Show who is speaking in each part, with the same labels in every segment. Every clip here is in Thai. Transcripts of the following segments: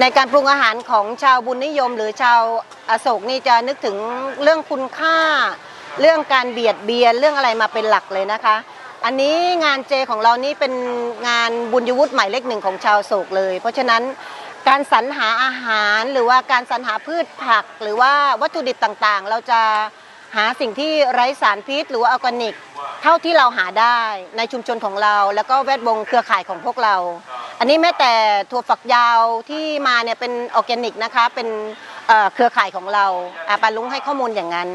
Speaker 1: ในการปรุงอาหารของชาวบุญนิยม หรือชาวอโศกนี่จะนึกถึงเรื่องคุณค่า เรื่องการเบียดเบียนเรื่องอะไรมาเป็นหลักเลยนะคะ อันนี้งานเจของเรานี่เป็นงานบุญยวุฒิหมายเลขหนึ่งของชาวโศกเลย เพราะฉะนั้นการสรรหาอาหารหรือว่าการสรรหาพืชผัก หรือว่าวัตถุดิบต่างๆ เราจะหาสิ่งที่ไร้สารพิษ หรือว่าออร์แกนิก เท่าที่เราหาได้ในชุมชนของเรา แล้วก็แวดวงเครือข่ายของพวกเรา อันนี้แม้แต่ถั่วฝักยาวที่มาเนี่ยเป็นออร์แกนิกนะคะ เป็นเอ่อเครือข่ายของเราอาปาลุงให้ข้อมูลอย่างนั้น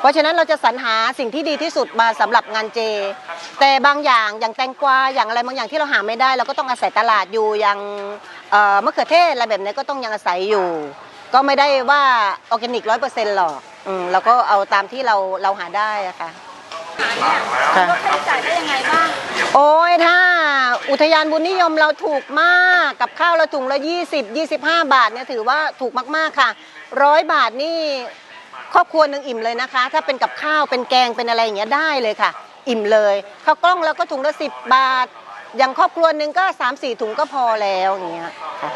Speaker 1: เพราะฉะนั้นเราจะสรรหาสิ่งที่ดีที่สุดมาสำหรับงานเจ แต่บางอย่างอย่างแตงกวาอย่างอะไรบางอย่างที่เราหาไม่ได้ เราก็ต้องอาศัยตลาดอยู่อย่างเอ่อมะเขือเทศอะไรแบบนี้ก็ต้องยังอาศัยอยู่ ก็ไม่ได้ว่าออร์แกนิกร้อยเปอร์เซ็นต์หรอกอืมเราก็เอาตามที่เราเราหาได้อะค่ะ
Speaker 2: ลดค่าใช้จ่ายได้ยังไงบ้าง
Speaker 1: โอ้ยถ้า อุทยานบุญนิยมเราถูกมากกับข้าวเราถุงละ 20 25 บาทเนี่ยถือว่าถูกมากๆค่ะร้อยบาทนี่ครอบครัวหนึ่งอิ่มเลยนะคะ ถ้าเป็นกับข้าวเป็นแกงเป็นอะไรอย่างเงี้ยได้เลยค่ะ อิ่มเลยข้าวกล้องเราก็ถุงละ 10 บาท อย่างครอบครัวหนึ่งก็ 3-4 ถุงก็พอแล้วอย่างเงี้ยค่ะ